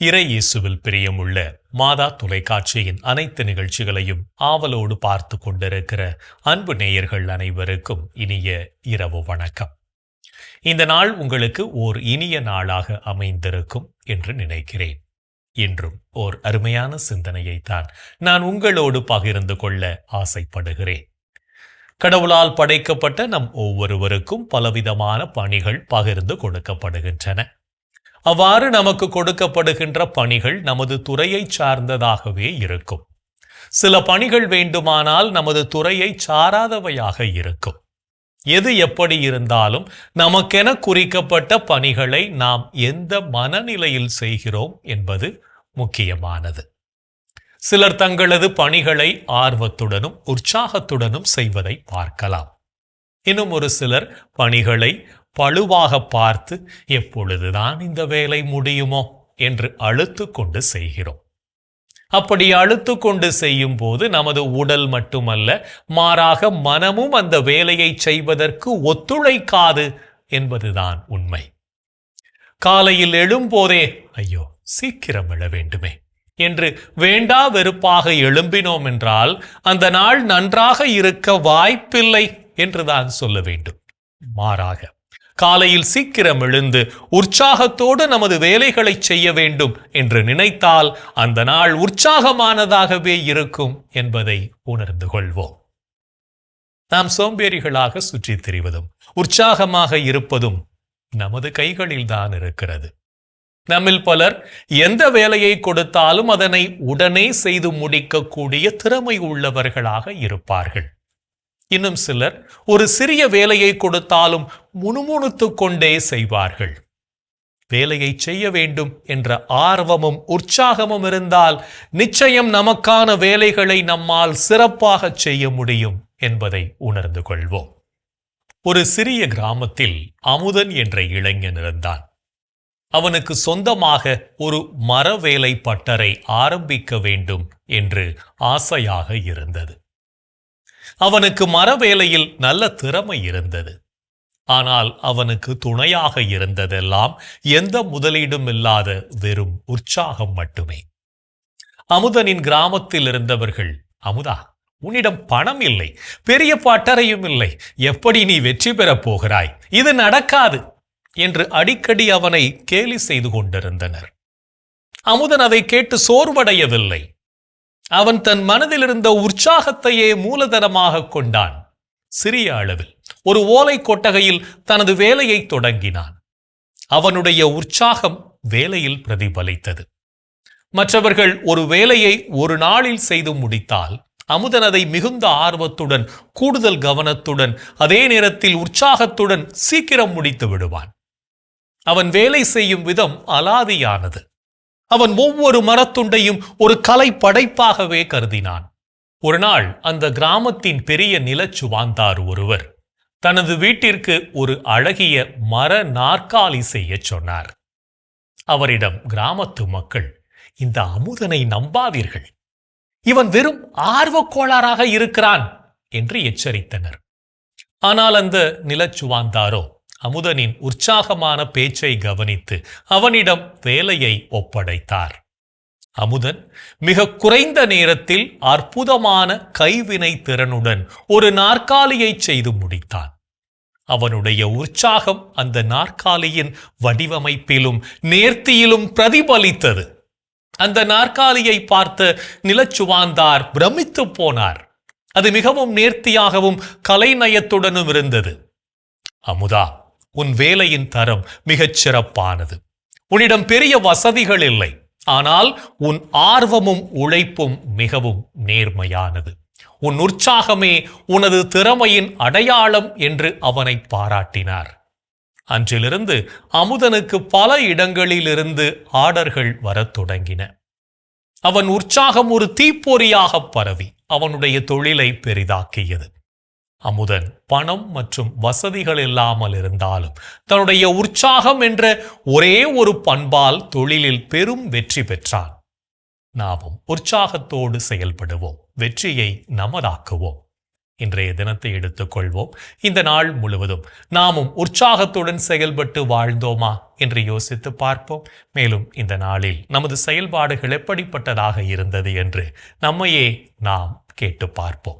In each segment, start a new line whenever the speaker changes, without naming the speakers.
இறை இயேசுவில் பிரியமுள்ள மாதா தொலைக்காட்சியின் அனைத்து நிகழ்ச்சிகளையும் ஆவலோடு பார்த்து கொண்டிருக்கிற அன்பு நேயர்கள் அனைவருக்கும் இனிய இரவு வணக்கம். இந்த நாள் உங்களுக்கு ஓர் இனிய நாளாக அமைந்திருக்கும் என்று நினைக்கிறேன். என்றும் ஓர் அருமையான சிந்தனையைத்தான் நான் உங்களோடு பகிர்ந்து கொள்ள ஆசைப்படுகிறேன். கடவுளால் படைக்கப்பட்ட நம் ஒவ்வொருவருக்கும் பலவிதமான பணிகள் பகிர்ந்து கொடுக்கப்படுகின்றன. அவ்வாறு நமக்கு கொடுக்கப்படுகின்ற பணிகள் நமது துறையை சார்ந்ததாகவே இருக்கும். சில பணிகள் வேண்டுமானால் நமது துறையை சாராதவையாக இருக்கும். எது எப்படி இருந்தாலும் நமக்கென குறிக்கப்பட்ட பணிகளை நாம் எந்த மனநிலையில் செய்கிறோம் என்பது முக்கியமானது. சிலர் தங்களது பணிகளை ஆர்வத்துடனும் உற்சாகத்துடனும் செய்வதை பார்க்கலாம். இன்னும் ஒரு சிலர் பணிகளை பழுவாக பார்த்து எப்பொழுதுதான் இந்த வேலை முடியுமோ? என்று அழுத்து கொண்டு செய்கிறோம். அப்படி அழுத்து கொண்டு செய்யும் போது நமது உடல் மட்டுமல்ல மாறாக மனமும் அந்த வேலையை செய்வதற்கு ஒத்துழைக்காது என்பதுதான் உண்மை. காலையில் எழும்போதே ஐயோ சீக்கிரம் எழ வேண்டுமே என்று வேண்டா வெறுப்பாக எழும்பினோம் என்றால் அந்த நாள் நன்றாக இருக்க வாய்ப்பில்லை என்றுதான் சொல்ல வேண்டும். மாறாக காலையில் சீக்கிரம் எழுந்து உற்சாகத்தோடு நமது வேலைகளை செய்ய வேண்டும் என்று நினைத்தால் அந்த நாள் உற்சாகமானதாகவே இருக்கும் என்பதை உணர்ந்து கொள்வோம். நாம் சோம்பேறிகளாக சுற்றித் திரிவதும் உற்சாகமாக இருப்பதும் நமது கைகளில்தான் இருக்கிறது. நம்மில் பலர் எந்த வேலையை கொடுத்தாலும் அதனை உடனே செய்து முடிக்கக்கூடிய திறமை உள்ளவர்களாக இருப்பார்கள். இன்னும் சிலர் ஒரு சிறிய வேலையை கொடுத்தாலும் முணுமுணுத்துக் கொண்டே செய்வார்கள். வேலையை செய்ய வேண்டும் என்ற ஆர்வமும் உற்சாகமும் இருந்தால் நிச்சயம் நமக்கான வேலைகளை நம்மால் சிறப்பாக செய்ய முடியும் என்பதை உணர்ந்து கொள்வோம். ஒரு சிறிய கிராமத்தில் அமுதன் என்ற இளைஞன் இருந்தான். அவனுக்கு சொந்தமாக ஒரு மரவேலை பட்டறை ஆரம்பிக்க வேண்டும் என்று ஆசையாக இருந்தது. அவனுக்கு மரவேலையில் நல்ல திறமை இருந்தது. ஆனால் அவனுக்கு துணையாக இருந்ததெல்லாம் எந்த முதலீடும் இல்லாத வெறும் உற்சாகம் மட்டுமே. அமுதனின் கிராமத்தில் இருந்தவர்கள் அமுதா உன்னிடம் பணம் இல்லை பெரிய பட்டறையும் இல்லை எப்படி நீ வெற்றி பெறப் போகிறாய்? இது நடக்காது என்று அடிக்கடி அவனை கேலி செய்து கொண்டிருந்தனர். அமுதன் அதை கேட்டு சோர்வடையவில்லை. அவன் தன் மனதில் இருந்த உற்சாகத்தையே மூலதனமாக கொண்டான். சிறிய அளவில் ஒரு ஓலை கொட்டகையில் தனது வேலையை தொடங்கினான். அவனுடைய உற்சாகம் வேலையில் பிரதிபலித்தது. மற்றவர்கள் ஒரு வேலையை ஒரு நாளில் செய்து முடித்தால் அமுதன் அதை மிகுந்த ஆர்வத்துடன் கூடுதல் கவனத்துடன் அதே நேரத்தில் உற்சாகத்துடன் சீக்கிரம் முடித்து விடுவான். அவன் வேலை செய்யும் விதம் அலாதியானது. அவன் ஒவ்வொரு மரத்துண்டையும் ஒரு கலை படைப்பாகவே கருதினான். ஒரு நாள் அந்த கிராமத்தின் பெரிய நிலச்சுவாந்தார் ஒருவர் தனது வீட்டிற்கு ஒரு அழகிய மர நாற்காலி செய்யச் சொன்னார். அவரிடம் கிராமத்து மக்கள் இந்த அமுதனை நம்பாதீர்கள். இவன் வெறும் ஆர்வக்கோளாறாக இருக்கிறான் என்று எச்சரித்தனர். ஆனால் அந்த நிலச்சுவாந்தாரோ அமுதனின் உற்சாகமான பேச்சை கவனித்து அவனிடம் வேலையை ஒப்படைத்தார். அமுதன் மிக குறைந்த நேரத்தில் அற்புதமான கைவினை திறனுடன் ஒரு நாற்காலியை செய்து முடித்தான். அவனுடைய உற்சாகம் அந்த நாற்காலியின் வடிவமைப்பிலும் நேர்த்தியிலும் பிரதிபலித்தது. அந்த நாற்காலியை பார்த்த நிலச்சுவாந்தார் பிரமித்து போனார். அது மிகவும் நேர்த்தியாகவும் கலைநயத்துடனும் இருந்தது. அமுதா உன் வேலையின் தரம் மிகச் சிறப்பானது. உன்னிடம் பெரிய வசதிகள் இல்லை. ஆனால் உன் ஆர்வமும் உழைப்பும் மிகவும் நேர்மையானது. உன் உற்சாகமே உனது திறமையின் அடையாளம் என்று அவனை பாராட்டினார். அன்றிலிருந்து அமுதனுக்கு பல இடங்களிலிருந்து ஆர்டர்கள் வரத் தொடங்கின. அவன் உற்சாகம் ஒரு தீப்பொறியாக பரவி அவனுடைய தொழிலை பெரிதாக்கியது. அமுதன் பணம் மற்றும் வசதிகள் இல்லாமல் இருந்தாலும் தன்னுடைய உற்சாகம் என்ற ஒரே ஒரு பண்பால் தொழிலில் பெரும் வெற்றி பெற்றான். நாமும் உற்சாகத்தோடு செயல்படுவோம் வெற்றியை நமதாக்குவோம். இன்றைய தினத்தை எடுத்துக்கொள்வோம் இந்த நாள் முழுவதும் நாமும் உற்சாகத்துடன் செயல்பட்டு வாழ்ந்தோமா என்று யோசித்து பார்ப்போம். மேலும் இந்த நாளில் நமது செயல்பாடுகள் எப்படிப்பட்டதாக இருந்தது என்று நம்மையே நாம் கேட்டு பார்ப்போம்.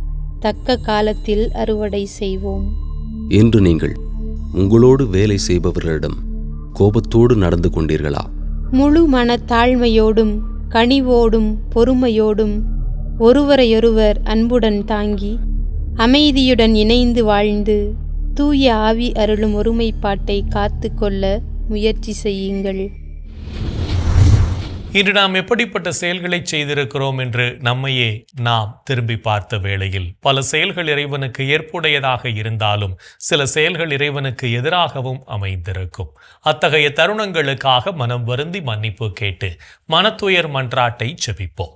தக்க காலத்தில் அறுவடை செய்வோம்.
இன்று நீங்கள் உங்களோடு வேலை செய்பவர்களிடம் கோபத்தோடு நடந்து கொண்டீர்களா?
முழு மனத்தாழ்மையோடும் கனிவோடும் பொறுமையோடும் ஒருவரையொருவர் அன்புடன் தாங்கி அமைதியுடன் இணைந்து வாழ்ந்து தூய ஆவி அருளும் ஒருமைப்பாட்டை காத்து கொள்ள முயற்சி செய்யுங்கள்.
இன்று நாம் எப்படிப்பட்ட செயல்களை செய்திருக்கிறோம் என்று நம்மையே நாம் திரும்பி பார்த்த வேளையில் பல செயல்கள் இறைவனுக்கு ஏற்புடையதாக இருந்தாலும் சில செயல்கள் இறைவனுக்கு எதிராகவும் அமைந்திருக்கும். அத்தகைய தருணங்களுக்காக மனம் வருந்தி மன்னிப்பு கேட்டு மனத்துயர் மன்றாட்டை செபிப்போம்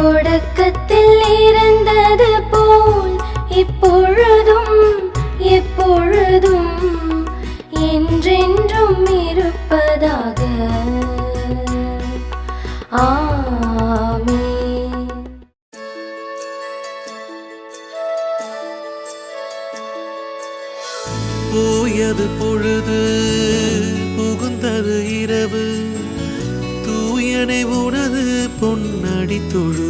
தொடக்கத்தில் இருந்தது போல் இப்பொழுதும் எப்பொழுதும் என்றென்றும் இருப்பதாக. ஆமென்.
போயது பொழுது புகுந்தது இரவு. தூயனை உனது பொன்னடி தொழு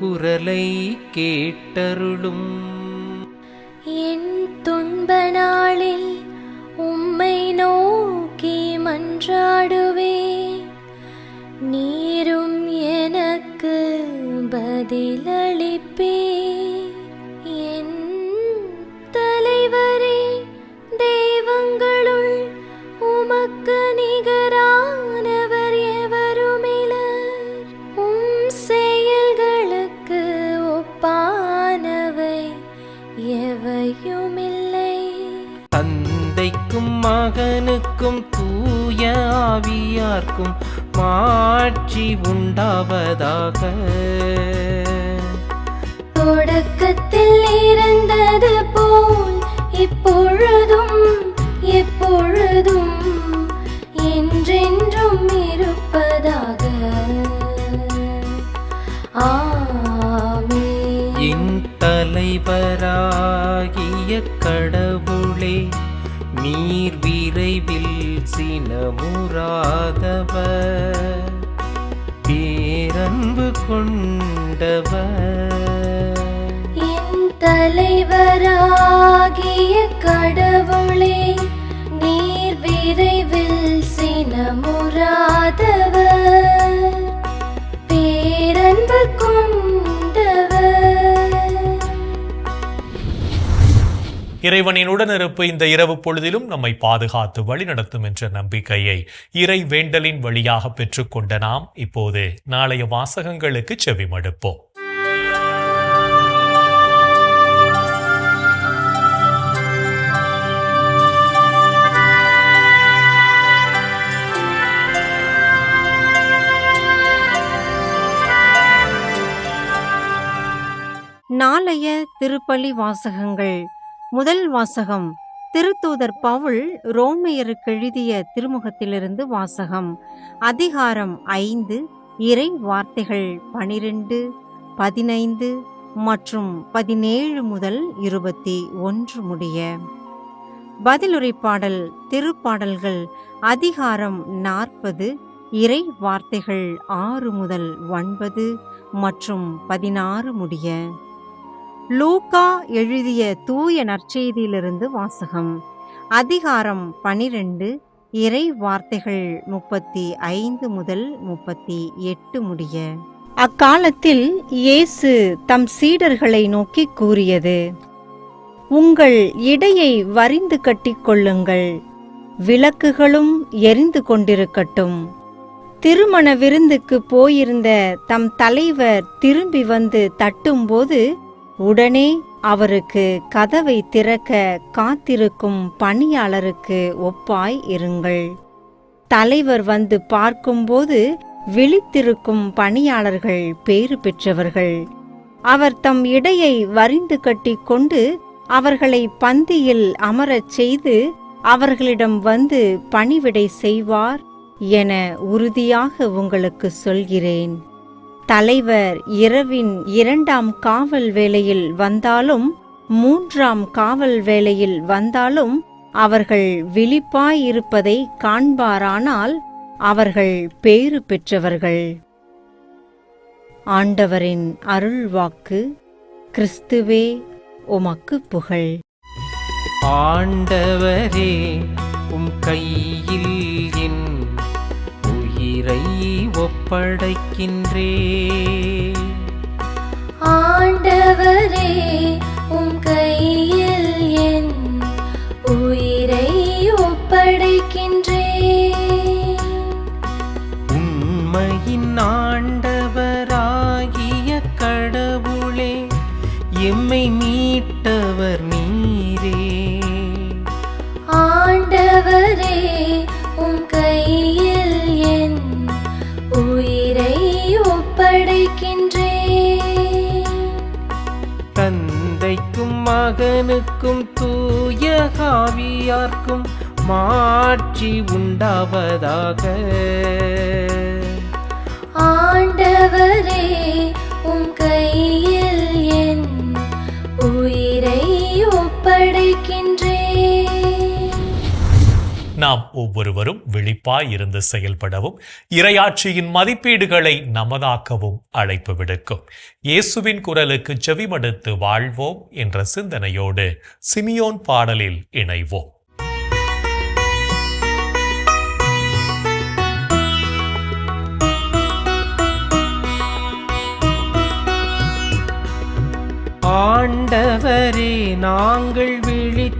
குரலை கேட்டருளும்.
என் துன்ப நாளில் உம்மை நோக்கி மன்றாடுவே. நீரும் எனக்கு
பதிலளிப்பே தலைவராகிய கடவுளே நீர் விரைவில் சினமுறாதவர். பேரன்பு கொண்டவர்.
இறைவனின் உடனிருப்பு இந்த இரவு பொழுதிலும் நம்மை பாதுகாத்து வழிநடத்தும் என்ற நம்பிக்கையை இறை வேண்டலின் வழியாக பெற்றுக்கொண்ட நாம் இப்போது நாளைய வாசகங்களுக்கு செவிமடுப்போம்.
நாளைய திருப்பலி வாசகங்கள். முதல் வாசகம் திருத்தூதர் பவுல் ரோமையருக்கு எழுதிய திருமுகத்திலிருந்து வாசகம். அதிகாரம் ஐந்து இறை வார்த்தைகள் பனிரெண்டு பதினைந்து மற்றும் பதினேழு முதல் இருபத்தி ஒன்று முடிய. பதிலுரைப்பாடல் திருப்பாடல்கள் அதிகாரம் நாற்பது இறை வார்த்தைகள் ஆறு முதல் ஒன்பது மற்றும் பதினாறு முடிய. லூகா எழுதிய தூய நற்செய்தியிலிருந்து வாசகம். அதிகாரம் பனிரெண்டு இறை வார்த்தைகள் முப்பத்தி ஐந்து முதல் முப்பத்தி எட்டு முடிய. அக்காலத்தில் இயேசு தம் சீடர்களை நோக்கி கூறியது உங்கள் இடையை வரிந்து கட்டிக்கொள்ளுங்கள் விளக்குகளும் எரிந்து கொண்டிருக்கட்டும். திருமண விருந்துக்கு போயிருந்த தம் தலைவர் திரும்பி வந்து தட்டும்போது உடனே அவருக்கு கதவை திறக்க காத்திருக்கும் பணியாளருக்கு ஒப்பாய் இருங்கள். தலைவர் வந்து பார்க்கும்போது விழித்திருக்கும் பணியாளர்கள் பேறு பெற்றவர்கள். அவர் தம் இடையை வரிந்து கட்டிக்கொண்டு அவர்களை பந்தியில் அமரச் செய்து அவர்களிடம் வந்து பணிவிடை செய்வார் என உறுதியாக உங்களுக்கு சொல்கிறேன். தலைவர் இரவின் இரண்டாம் காவல் வேளையில் வந்தாலும் மூன்றாம் காவல் வேளையில் வந்தாலும் அவர்கள் விழிப்பாயிருப்பதை காண்பாரானால் அவர்கள் பேறு பெற்றவர்கள். ஆண்டவரின் அருள்வாக்கு கிறிஸ்துவே உமக்கு புகழ்.
ஆண்டவரே உம் கையில் என் உயிரை ஒப்படைக்கின்றே.
ஆண்டவரே உம் கையில்
மகனுக்கும் தூய காவியார்க்கும் மாட்சி உண்டாவதாக.
ஆண்டவரே உம் கையில் என் உயிரை ஒப்படை
நாம் ஒவ்வொருவரும் விழிப்பாய் இருந்து செயல்படவும் இரையாட்சியின் மதிப்பீடுகளை நமதாக்கவும் அழைப்பு விடுக்கும். இயேசுவின் குரலுக்கு செவிமடுத்து வாழ்வோம் என்ற சிந்தனையோடு சிமியோன் பாடலில் இணைவோம்.
ஆண்டவரே நாங்கள் விழித்திருக்கும்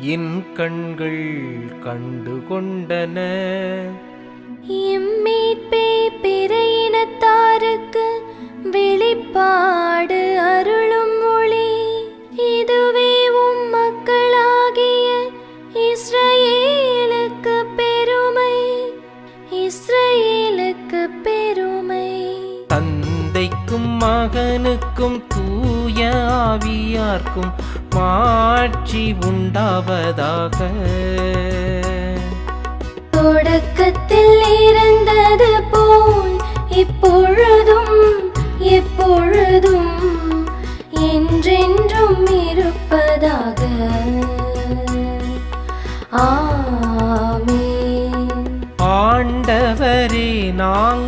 என் கண்கள் கண்டு கொண்டன.
இம்மீட்பே பிற இனத்தாருக்கு வெளிப்பாடு அருளும் ஒளி இதுவே உம் மக்களாகிய இஸ்ரவேலுக்கு பெருமை. இஸ்ரவேலுக்கு பெருமை.
தந்தைக்கும் மகனுக்கும் தூய ஆவியார்க்கும் மாட்சி உண்டாவதாக.
தொடக்கத்தில் இருந்தது போல் இப்பொழுதும் எப்பொழுதும் என்றென்றும் இருப்பதாக.
ஆண்டவரே நாங்கள்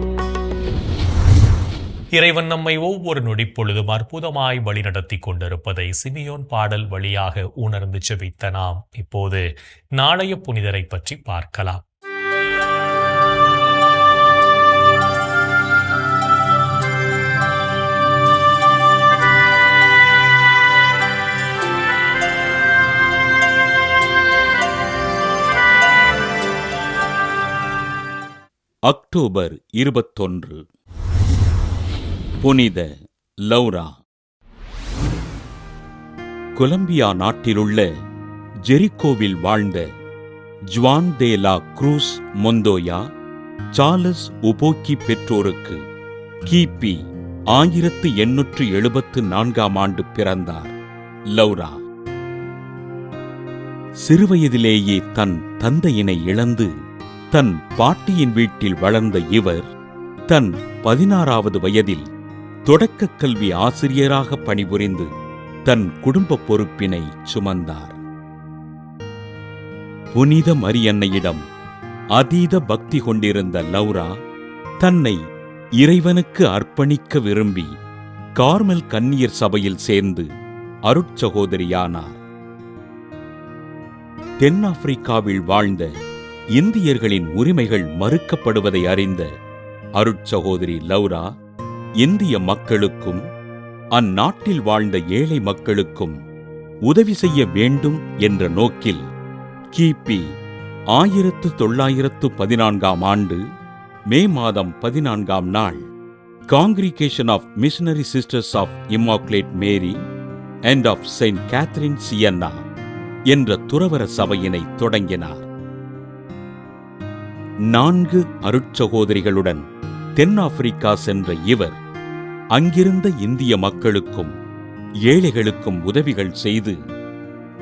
இறைவன் நம்மை ஒவ்வொரு நொடிப்பொழுதும் அற்புதமாய் வழிநடத்தி கொண்டிருப்பதை சிமியோன் பாடல் வழியாக உணர்ந்து செவித்த நாம் இப்போது நாளைய புனிதரை பற்றி பார்க்கலாம்.
அக்டோபர் இருபத்தொன்று. புனித லௌரா. கொலம்பியா நாட்டிலுள்ள ஜெரிக்கோவில் வாழ்ந்த Juan de la Cruz Montoya Charles உபோக்கி பெற்றோருக்கு கிபி ஆயிரத்து எண்ணூற்று எழுபத்து நான்காம் ஆண்டு பிறந்தார் லௌரா. சிறுவயதிலேயே தன் தந்தையினை இழந்து தன் பாட்டியின் வீட்டில் வளர்ந்த இவர் தன் பதினாறாவது வயதில் தொடக்கக் கல்வி ஆசிரியராக பணிபுரிந்து தன் குடும்ப பொறுப்பினை சுமந்தார். புனித மரியன்னையிடம் அதீத பக்தி கொண்டிருந்த லௌரா தன்னை இறைவனுக்கு அர்ப்பணிக்க விரும்பி கார்மல் கன்னியர் சபையில் சேர்ந்து அருட்சகோதரியானார். தென்னாப்பிரிக்காவில் வாழ்ந்த இந்தியர்களின் உரிமைகள் மறுக்கப்படுவதை அறிந்த அருட்சகோதரி லௌரா இந்திய மக்களுக்கும் அந்நாட்டில் வாழ்ந்த ஏழை மக்களுக்கும் உதவி செய்ய வேண்டும் என்ற நோக்கில் கிபி ஆயிரத்து தொள்ளாயிரத்து பதினான்காம் ஆண்டு மே மாதம் பதினான்காம் நாள் congregation of missionary sisters of immaculate Mary and of Saint Catherine Siena என்ற துறவர சபையினை தொடங்கினார். நான்கு அருட்சகோதரிகளுடன் தென்னாப்பிரிக்கா சென்ற இவர் அங்கிருந்த இந்திய மக்களுக்கும் ஏழைகளுக்கும் உதவிகள் செய்து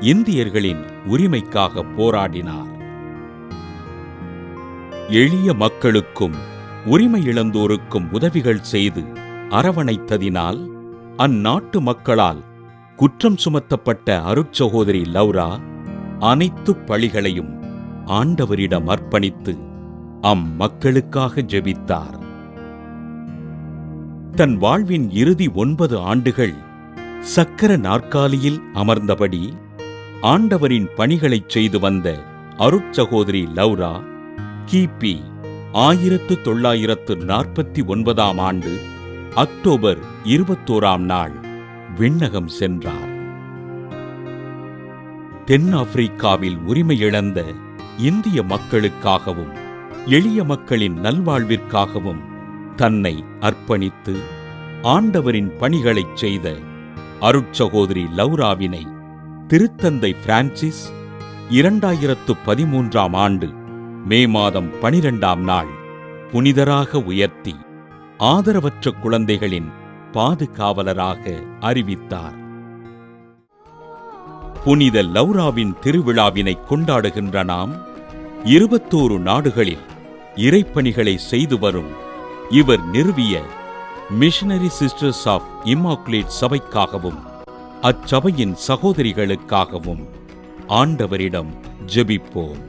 இந்தியர்களின் உரிமைக்காக போராடினார். எளிய மக்களுக்கும் உரிமை இழந்தோருக்கும் உதவிகள் செய்து அரவணைத்ததினால் அந்நாட்டு மக்களால் குற்றம் சுமத்தப்பட்ட அருட்சகோதரி லௌரா அனைத்து பழிகளையும் ஆண்டவரிடம் அர்ப்பணித்து அம்மக்களுக்காக ஜெபித்தார். தன் வாழ்வின் இறுதி ஒன்பது ஆண்டுகள் சக்கர நாற்காலியில் அமர்ந்தபடி ஆண்டவரின் பணிகளைச் செய்து வந்த அருட்சகோதரி லௌரா கிபி ஆயிரத்து தொள்ளாயிரத்து நாற்பத்தி ஒன்பதாம் ஆண்டு அக்டோபர் இருபத்தோராம் நாள் விண்ணகம் சென்றார். தென்னாப்பிரிக்காவில் உரிமை இழந்த இந்திய மக்களுக்காகவும் எளிய மக்களின் நல்வாழ்விற்காகவும் தன்னை அர்ப்பணித்து ஆண்டவரின் பணிகளைச் செய்த அருட்சகோதரி லௌராவினை திருத்தந்தை பிரான்சிஸ் இரண்டாயிரத்து பதிமூன்றாம் ஆண்டு மே மாதம் பனிரெண்டாம் நாள் புனிதராக உயர்த்தி ஆதரவற்ற குழந்தைகளின் பாதுகாவலராக அறிவித்தார். புனித லௌராவின் திருவிழாவினை கொண்டாடுகின்ற நாம் இருபத்தோரு நாடுகளில் இறைப்பணிகளை செய்து வரும் இவர் நிறுவிய மிஷனரி சிஸ்டர்ஸ் ஆஃப் இம்மாக்குலேட் சபைக்காகவும் அச்சபையின் சகோதரிகளுக்காகவும் ஆண்டவரிடம் ஜெபிப்போம்.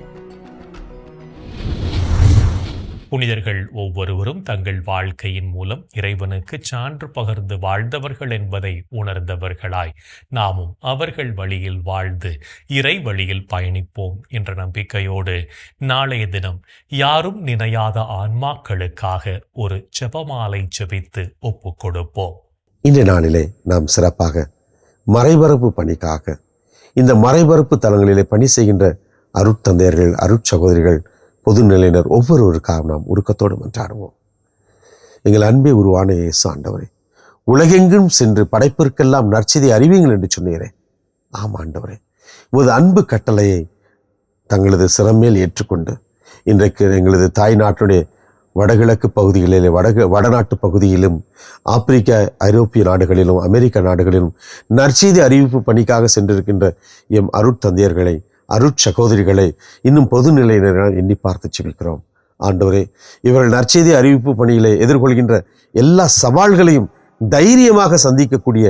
புனிதர்கள் ஒவ்வொருவரும் தங்கள் வாழ்க்கையின் மூலம் இறைவனுக்கு சான்று பகர்ந்து வாழ்ந்தவர்கள் என்பதை உணர்ந்தவர்களாய் நாமும் அவர்கள் வழியில் வாழ்ந்து இறை வழியில் பயணிப்போம் என்ற நம்பிக்கையோடு நாளைய தினம் யாரும் நினையாத ஆன்மாக்களுக்காக ஒரு செபமாலை செபித்து ஒப்புக் கொடுப்போம்.
இன்றைய நாளிலே நாம் சிறப்பாக மறைபரப்பு பணிக்காக இந்த மறைபரப்பு தலங்களிலே பணி செய்கின்ற அருட்தந்தையர்கள் அருட்சகோதரிகள் பொதுநிலையினர் ஒவ்வொருவருக்காக நாம் உருக்கத்தோடு மன்றாடுவோம். எங்கள் அன்பே உருவான இயேசு ஆண்டவரே உலகெங்கும் சென்று படைப்பிற்கெல்லாம் நற்செய்தி அறிவீங்கள் என்று சொன்னீரே. ஆம் ஆண்டவரே உமது அன்பு கட்டளையை தங்களது சிறமேல் ஏற்றுக்கொண்டு இன்றைக்கு எங்களது தாய் நாட்டுடைய வடகிழக்கு பகுதிகளிலே வடகு வடநாட்டு பகுதியிலும் ஆப்பிரிக்க ஐரோப்பிய நாடுகளிலும் அமெரிக்க நாடுகளிலும் நற்செய்தி அறிவிப்பு பணிக்காக சென்றிருக்கின்ற எம் அருட்தந்தையர்களை அருட்சகோதரிகளை இன்னும் பொதுநிலையினரால் எண்ணி பார்த்து செபிக்கிறோம் ஆண்டவரே இவர்கள் நற்செய்தி அறிவிப்பு பணியிலே எதிர்கொள்கின்ற எல்லா சவால்களையும் தைரியமாக சந்திக்கக்கூடிய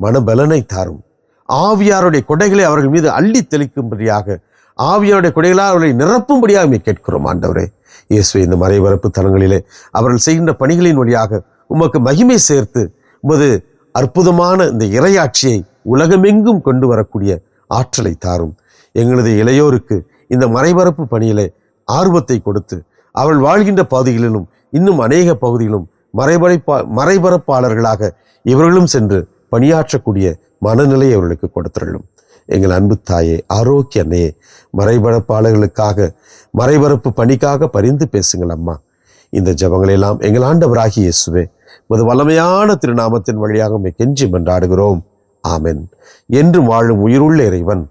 மனபலனை தாரும். ஆவியாருடைய கொடைகளை அவர்கள் மீது அள்ளி தெளிக்கும்படியாக ஆவியாருடைய கொடைகளால் அவர்களை நிரப்பும்படியாக கேட்கிறோம். ஆண்டவரே இயேசுவை இந்த மறைவரப்பு தலங்களிலே அவர்கள் செய்கின்ற பணிகளின் வழியாக உமக்கு மகிமை சேர்த்து உமது அற்புதமான இந்த இறையாட்சியை உலகமெங்கும் கொண்டு வரக்கூடிய ஆற்றலை தாரும். எங்களது இளையோருக்கு இந்த மறைபரப்பு பணியிலே ஆர்வத்தை கொடுத்து அவள் வாழ்கின்ற பகுதிகளிலும் இன்னும் அநேக பகுதிகளிலும் மறைபரப்பா மறைபரப்பாளர்களாக இவர்களும் சென்று பணியாற்றக்கூடிய மனநிலை அவர்களுக்கு கொடுத்துள்ளும் எங்கள் அன்பு தாயே ஆரோக்கிய அன்னையே மறைபரப்பாளர்களுக்காக மறைபரப்பு பணிக்காக பரிந்து பேசுங்கள் அம்மா. இந்த ஜபங்களெல்லாம் எங்கள் ஆண்டவராகி இயேசுவே உமது வல்லமையான திருநாமத்தின் வழியாக கெஞ்சி மன்றாடுகிறோம். ஆமென். என்றும் வாழும் உயிருள்ள இறைவன்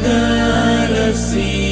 على السين